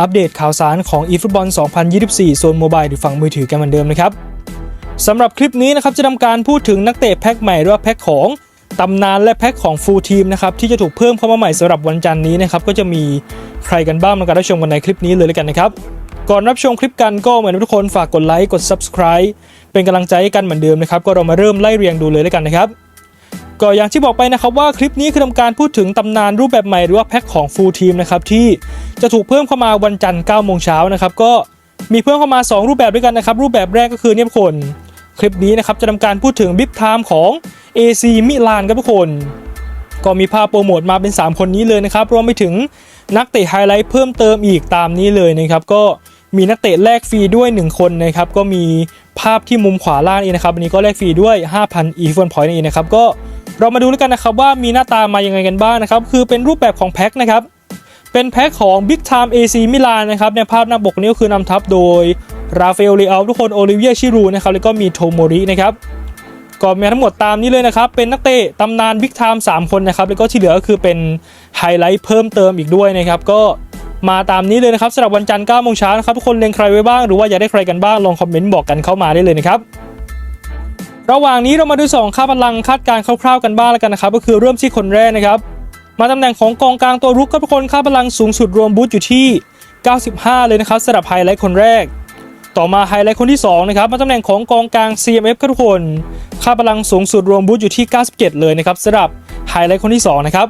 อัปเดตข่าวสารของ eFootball 2024 โซนโมบายหรือฝั่งมือถือกันเหมือนเดิมนะครับสำหรับคลิปนี้นะครับจะทำการพูดถึงนักเตะแพ็คใหม่หรือว่าแพ็คของตำนานและแพ็คของฟูลทีมนะครับที่จะถูกเพิ่มเข้ามาใหม่สำหรับวันจันทร์นี้นะครับก็จะมีใครกันบ้างมาการรับชมกันในคลิปนี้เลยแล้วกันนะครับก่อนรับชมคลิปกันก็เหมือนทุกคนฝากกดไลค์กด subscribe เป็นกำลังใจให้กันเหมือนเดิมนะครับก็เรามาเริ่มไล่เรียงดูเลยแล้วกันนะครับก็อย่างที่บอกไปนะครับว่าคลิปนี้คือทำการพูดถึงตำนานรูปแบบใหม่หรือว่าแพ็คของฟูลทีมนะครับที่ จะถูกเพิ่มเข้ามาวันจันทร์9โมงเช้านะครับก็มีเพิ่มเข้ามา 2 รูปแบบด้วยกันนะครับ รูปแบบแรกก็คือเนี่ยทุกคน คลิปนี้นะครับจะทำการพูดถึงบิ๊กไทม์ของ AC มิลานครับทุกคน ก็มีภาพโปรโมทมาเป็น 3 คนนี้เลยนะครับ รวมไปถึงนักเตะไฮไลท์เพิ่มเติมอีกตามนี้เลยนะครับก็มีนักเตะแลกฟรีด้วย 1 คนนะครับก็มีภาพที่มุมขวาล่างนี่นะครับอันนี้ก็แลกฟรีด้วย 5,000 e f o n point นี่นะครับก็เรามาดูแล้วกันนะครับว่ามีหน้าตามายังไงกันบ้างนะครับคือเป็นรูปแบบของแพ็คนะครับ เป็นแพ็คของ Big Time AC มิลานนะครับในภาพหน้าปกนี้ก็คือนำทัพโดยราฟาเอลเลอาทุกคนโอลิเวียชิรูนะครับแล้วก็มีโทโมรินะครับก็มีทั้งหมดตามนี้เลยนะครับ เป็นนักเตะตำนาน Big Time 3คนนะครับ แล้วก็ที่เหลือก็คือเป็นไฮไลท์เพิ่มเติมอีกด้วยนะครับ ก็มาตามนี้เลยนะครับสำหรับวันจันทร์9โมงเช้านะครับ ทุกคนเล็งใครไว้บ้าง หรือว่าอยากได้ใครกันบ้าง ลองคอมเมนต์บอกกันเข้ามาได้เลยนะครับ ระหว่างนี้เรามาดูสองค่าพลังคาดการณ์คร่าวๆกันบ้างแล้วกันนะครับ ก็คือเริ่มที่คนแรกนะครับ มาตำแหน่งของกองกลางตัวรุกครับทุกคนค่าพลังสูงสุดรวมบูทอยู่ที่ 95 เลยนะครับสำหรับไฮไลท์คนแรก ต่อมาไฮไลท์คนที่2นะครับมาตำแหน่งของกองกลาง CMF ครับทุกคนค่าพลังสูงสุดรวมบูทอยู่ที่ 97 เลยนะครับสำหรับไฮไลท์คนที่2นะครับ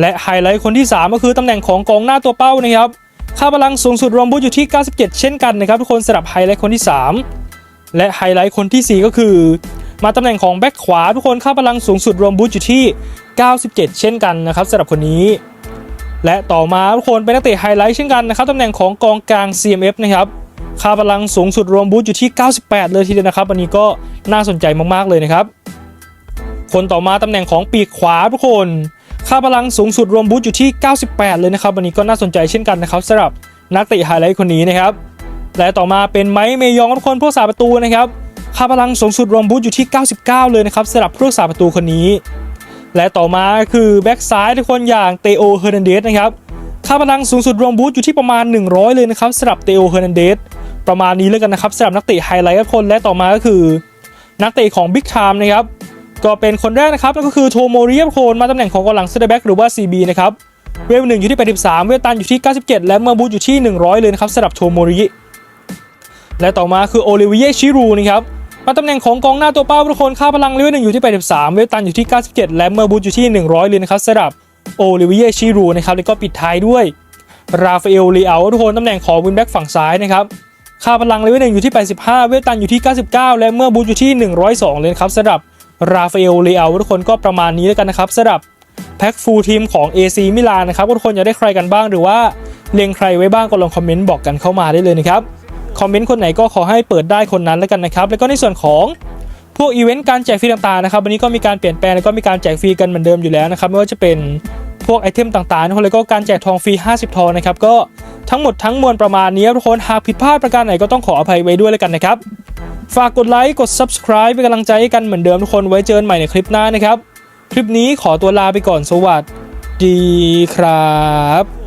และไฮไลท์คนที่ 3 ก็คือตำแหน่งของกองหน้าตัวเป้านะครับค่าพลังสูงสุดรวมบูทอยู่ที่ 97 เช่นกันนะครับทุกคนสำหรับไฮไลท์คนที่ 3 และไฮไลท์คนทีสี่4 ก็คือ มาตำแหน่งของแบ็คขวาทุกคนค่าพลังสูงสุดรวมบูทอยู่ที่97 เช่นกันนะครับสำหรับคนนี้ และต่อมาทุกคนเป็นนักเตะไฮไลท์เช่นกันนะครับตำแหน่งของกองกลาง CMF นะครับค่าพลังสูงสุดรวมบูทอยู่ที่ 98 เลยทีเดียวนะครับอันนี้ก็น่าสนใจมากๆเลยนะครับ คนต่อมาตำแหน่งของปีกขวาทุกคน ค่าพลังสูงสุดรวมบูทอยู่ที่ 98 เลยนะครับวันนี้ก็น่าสนใจเช่นกันนะครับสำหรับนักเตะไฮไลท์คนนี้นะครับและต่อมาเป็นไมค์เมยองทุกคนผู้รักษาประตูนะครับค่าพลังสูงสุดรวมบูทอยู่ที่ 99 เลยนะครับสำหรับผู้รักษาประตูคนนี้ และต่อมาคือแบ็กซ้ายทุกคนอย่างเตโอเฮอร์นันเดสนะครับค่าพลังสูงสุดรวมบูทอยู่ที่ประมาณ 100 เลยนะครับสำหรับเตโอเฮอร์นันเดสประมาณนี้เลยกันนะครับสำหรับนักเตะไฮไลท์ทุกคนและต่อมาก็คือ นักเตะของบิ๊กไทม์นะครับก็เป็นคนแรกนะครับก็คือโทโมริยาโคนมาตำแหน่งของกองหลังเซนเตแบ็กหรือว่า CB นะครับเวลหนึ่งอยู่ที่ 83 เวลตันอยู่ที่ 97 และเมื่อบูทอยู่ที่ 100 เลยนะครับสำหรับโทโมริและต่อมาคือโอลิเวียชิรูนะครับ มาตำแหน่งของกองหน้าตัวเป้าทุกคนค่าพลังเลเวลหนึ่งอยู่ที่ 83 เวตันอยู่ที่ 97 และเมื่อบูทอยู่ที่ 100เลยนะครับสำหรับโอลิเวียชิรูนะครับแล้วก็ปิดท้ายด้วยราฟาเอลลีอาทุกคนตำแหน่งของวินแบ็กฝั่งซ้ายนะครับค่าพลังเลเวลหนึ่งอยู่ที่ 85 เวตันอยู่ที่ 99 และเมื่อบูทอยู่ที่ 102 เลยนครับสำหรับราฟาเอลลีอาทุกคนก็ประมาณนี้แล้วกันนะครับสำหรับแพ็คฟูลทีมของ AC มิลานนะครับทุกคนอยากได้ใครกันบ้างหรือว่าเล็งใครไว้บ้างก็ลองคอมเมนต์บอกกันเข้ามาได้เลยนะครับ คอมเมนต์คนไหนก็ขอให้เปิดได้คนนั้นแล้วกันนะครับ แล้วก็ในส่วนของพวกอีเวนต์การแจกฟรีต่างๆนะครับวันนี้ก็มีการเปลี่ยนแปลงแล้วก็มีการแจกฟรีกันเหมือนเดิมอยู่แล้วนะครับไม่ว่าจะเป็นพวกไอเทมต่างๆแล้วก็การแจกทองฟรี 50 ทองนะครับก็ทั้งหมดทั้งมวลประมาณนี้ทุกคนหากผิดพลาดประการไหนก็ต้องขออภัยไว้ด้วยแล้วกันนะครับฝากกดไลค์กด subscribe เป็นกำลังใจให้กันเหมือนเดิมทุกคนไว้เจอกันใหม่ในคลิปหน้านะครับ คลิปนี้ขอตัวลาไปก่อนสวัสดีครับ